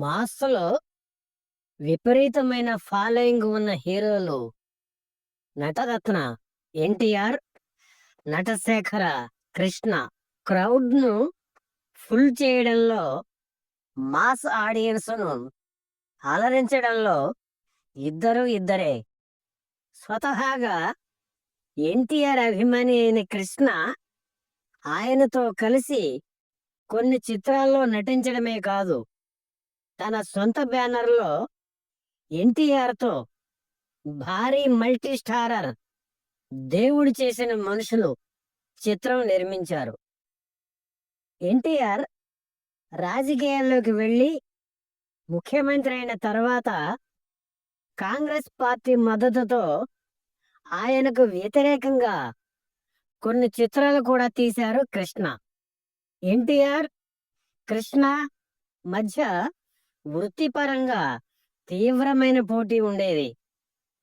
Maslow విపరీతమైన following ఉన్న హీరోలు నటరత్న ఎన్టీఆర్ నటశేఖర కృష్ణ క్రౌడ్ను ఫుల్ చేయడంలో మాస్ ఆడియన్స్ను అలరించడంలో ఇద్దరు ఇద్దరే. స్వతహాగా ఎన్టీఆర్ అభిమాని అయిన కృష్ణ ఆయనతో కలిసి కొన్ని చిత్రాల్లో నటించడమే కాదు తన సొంత బ్యానర్లో ఎన్టీఆర్తో భారీ మల్టీ స్టారర్ దేవుడు చేసిన మనుషులు చిత్రం నిర్మించారు. ఎన్టీఆర్ రాజకీయాల్లోకి వెళ్ళి ముఖ్యమంత్రి అయిన తర్వాత కాంగ్రెస్ పార్టీ మద్దతుతో ఆయనకు వ్యతిరేకంగా కొన్ని చిత్రాలు కూడా తీశారు కృష్ణ. ఎన్టీఆర్ కృష్ణ మధ్య వృత్తిపరంగా తీవ్రమైన పోటీ ఉండేది.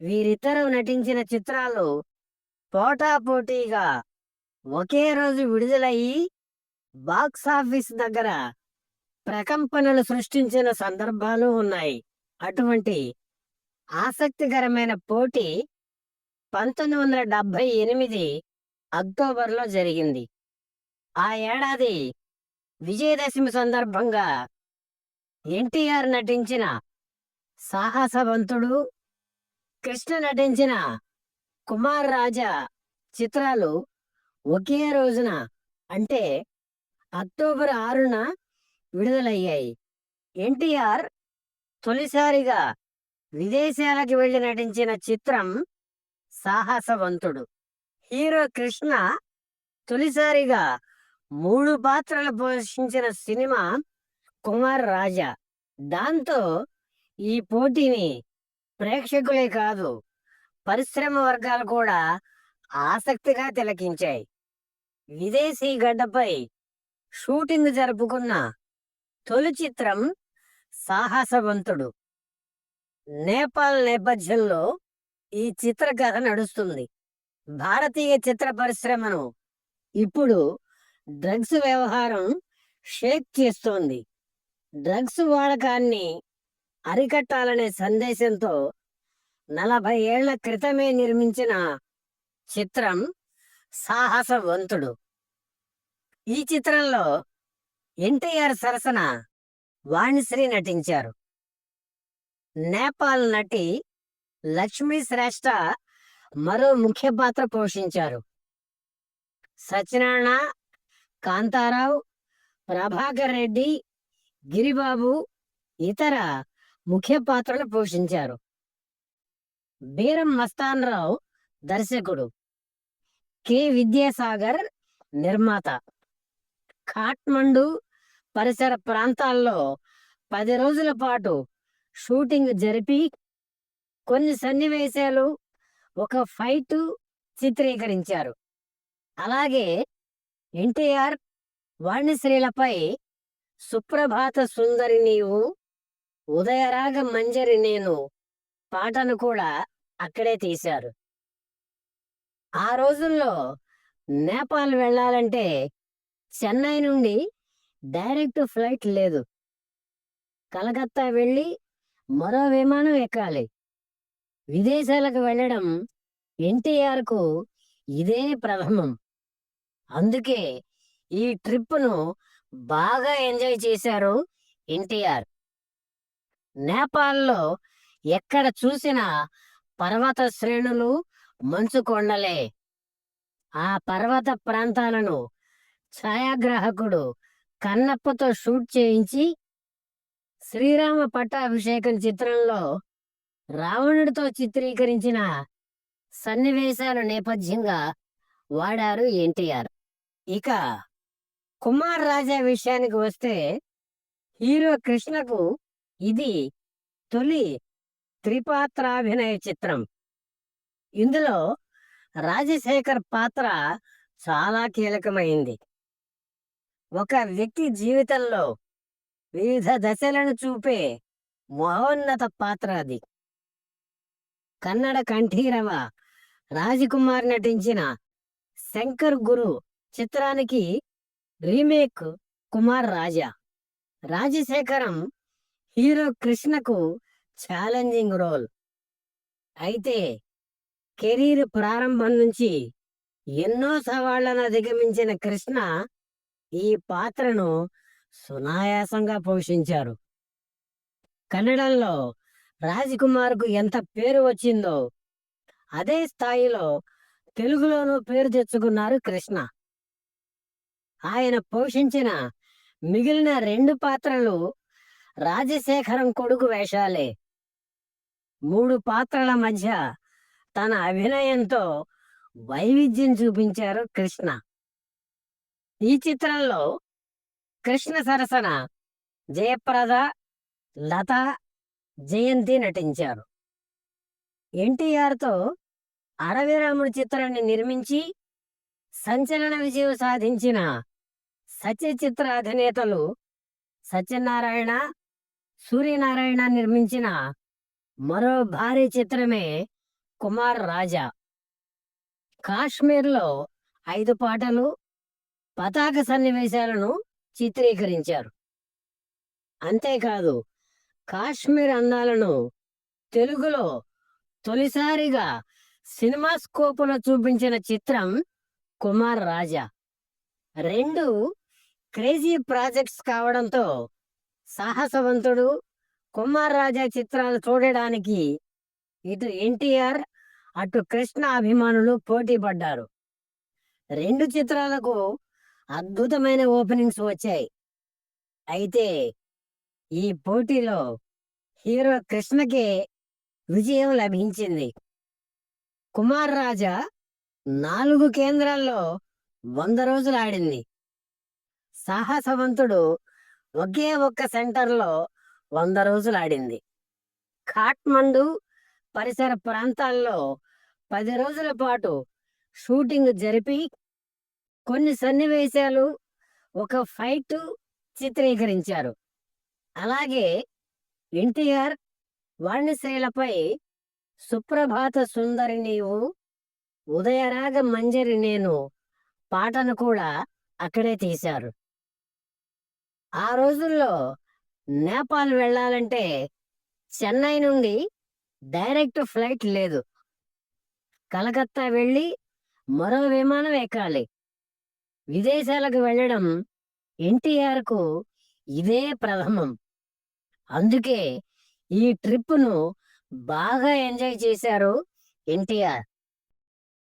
వీరిద్దరూ నటించిన చిత్రాలు పోటాపోటీగా ఒకే రోజు విడుదలయ్యి బాక్సాఫీస్ దగ్గర ప్రకంపనలు సృష్టించిన సందర్భాలు ఉన్నాయి. అటువంటి ఆసక్తికరమైన పోటీ పంతొమ్మిది వందల డెబ్బై ఎనిమిది అక్టోబర్లో జరిగింది. ఆ ఏడాది విజయదశమి సందర్భంగా ఎన్టీఆర్ నటించిన సాహసవంతుడు కృష్ణ నటించిన కుమార్ రాజా చిత్రాలు ఒకే రోజున అంటే అక్టోబర్ ఆరున విడుదలయ్యాయి. ఎన్టీఆర్ తొలిసారిగా విదేశాలకు వెళ్ళి నటించిన చిత్రం సాహసవంతుడు. హీరో కృష్ణ తొలిసారిగా మూడు పాత్రలు పోషించిన సినిమా కుమార్ రాజా. దాంతో ఈ పోటీని ప్రేక్షకులే కాదు పరిశ్రమ వర్గాలు కూడా ఆసక్తిగా తిలకించాయి. విదేశీ గడ్డపై షూటింగ్ జరుపుకున్న తొలి చిత్రం సాహసవంతుడు. నేపాల్ నేపథ్యంలో ఈ చిత్రకథ నడుస్తుంది. భారతీయ చిత్ర పరిశ్రమను ఇప్పుడు డ్రగ్స్ వ్యవహారం షేక్ చేస్తోంది. డ్రగ్స్ వాడకాన్ని అరికట్టాలనే సందేశంతో నలభై ఏళ్ళ క్రితమే నిర్మించిన చిత్రం సాహసవంతుడు. ఈ చిత్రంలో ఎన్టీఆర్ సరసన వాణిశ్రీ నటించారు. నేపాల్ నటి లక్ష్మీ శ్రేష్ఠ మరో ముఖ్య పాత్ర పోషించారు. సత్యనారాయణ కాంతారావు ప్రభాకర్ రెడ్డి గిరిబాబు ఇతర ముఖ్య పాత్రలు పోషించారు. బీరం మస్తాన్ రావు దర్శకుడు. కె. విద్యాసాగర్ నిర్మాత. కాట్మండు పరిసర ప్రాంతాల్లో పది రోజుల పాటు షూటింగ్ జరిపి కొన్ని సన్నివేశాలు ఒక ఫైట్ చిత్రీకరించారు. అలాగే ఎన్టీఆర్ వాణిశ్రీలపై సుప్రభాత సుందరి నీవు ఉదయరాగ మంజరి నేను పాటను కూడా అక్కడే తీశారు. ఆ రోజుల్లో నేపాల్ వెళ్ళాలంటే చెన్నై నుండి డైరెక్ట్ ఫ్లైట్ లేదు. కలకత్తా వెళ్ళి మరో విమానం ఎక్కాలి. విదేశాలకు వెళ్ళడం ఎన్టీఆర్కు ఇదే ప్రథమం. అందుకే ఈ ట్రిప్ను బాగా ఎంజాయ్ చేశారు ఎన్టీఆర్. నేపాల్లో ఎక్కడ చూసినా పర్వత శ్రేణులు మంచు కొండలే. ఆ పర్వత ప్రాంతాలను ఛాయాగ్రాహకుడు కన్నప్పతో షూట్ చేయించి శ్రీరామ పట్టాభిషేకం చిత్రంలో రావణుడితో చిత్రీకరించిన సన్నివేశాల నేపథ్యంగా వాడారు ఎన్టీఆర్. ఇక కుమార్ రాజా విషయానికి వస్తే హీరో కృష్ణకు ఇది తొలి త్రిపాత్రాభినయ చిత్రం. ఇందులో రాజశేఖర్ పాత్ర చాలా కీలకమైంది. ఒక వ్యక్తి జీవితంలో వివిధ దశలను చూపే మహోన్నత పాత్ర అది. కన్నడ కంఠీరవ రాజకుమార్ నటించిన శంకర్ గురు చిత్రానికి రీమేక్ కుమార్ రాజా. రాజశేఖరం హీరో కృష్ణకు ఛాలెంజింగ్ రోల్. అయితే కెరీర్ ప్రారంభం నుంచి ఎన్నో సవాళ్ళను అధిగమించిన కృష్ణ ఈ పాత్రను సునాయాసంగా పోషించారు. కన్నడంలో రాజకుమార్కు ఎంత పేరు వచ్చిందో అదే స్థాయిలో తెలుగులోనూ పేరు తెచ్చుకున్నారు కృష్ణ. ఆయన పోషించిన మిగిలిన రెండు పాత్రలు రాజశేఖరం కొడుకు వేషాలే. మూడు పాత్రల మధ్య తన అభినయంతో వైవిధ్యం చూపించారు కృష్ణ. ఈ చిత్రంలో కృష్ణ సరసన జయప్రద లత జయంతి నటించారు. ఎన్టీఆర్తో అరవిరాముడు చిత్రాన్ని నిర్మించి సంచలన విజయం సాధించిన సత్య చిత్ర అధినేతలు సత్యనారాయణ సూర్యనారాయణ నిర్మించిన మరో భారీ చిత్రమే కుమార్ రాజా. కాశ్మీర్లో ఐదు పాటలు పతాక సన్నివేశాలను చిత్రీకరించారు. అంతేకాదు కాశ్మీర్ అందాలను తెలుగులో తొలిసారిగా సినిమా స్కోపులో చూపించిన చిత్రం కుమార్ రాజా. రెండు క్రేజీ ప్రాజెక్ట్స్ కావడంతో సాహసవంతుడు కుమార్ రాజా చిత్రాలు చూడడానికి ఇటు ఎన్టీఆర్ అటు కృష్ణ అభిమానులు పోటీ పడ్డారు. రెండు చిత్రాలకు అద్భుతమైన ఓపెనింగ్స్ వచ్చాయి. అయితే ఈ పోటీలో హీరో కృష్ణకే విజయం లభించింది. కుమార్ రాజా నాలుగు కేంద్రాల్లో వంద రోజులు ఆడింది. సాహసవంతుడు ఒకే ఒక్క సెంటర్లో వంద రోజులు ఆడింది ఖాట్మండు పరిసర ప్రాంతాల్లో పది రోజుల పాటు షూటింగ్ జరిపి కొన్ని సన్నివేశాలు ఒక ఫైట్ చిత్రీకరించారు. అలాగే ఎన్టీఆర్ వాణిశ్రీలపై సుప్రభాత సుందరి నీవు ఉదయరాగ మంజరి నేను పాటను కూడా అక్కడే తీశారు. ఆ రోజుల్లో నేపాల్ వెళ్ళాలంటే చెన్నై నుండి డైరెక్ట్ ఫ్లైట్ లేదు. కలకత్తా వెళ్ళి మరో విమానం ఎక్కాలి. విదేశాలకు వెళ్ళడం ఎన్టీఆర్కు ఇదే ప్రథమం. అందుకే ఈ ట్రిప్ను బాగా ఎంజాయ్ చేశారు ఎన్టీఆర్.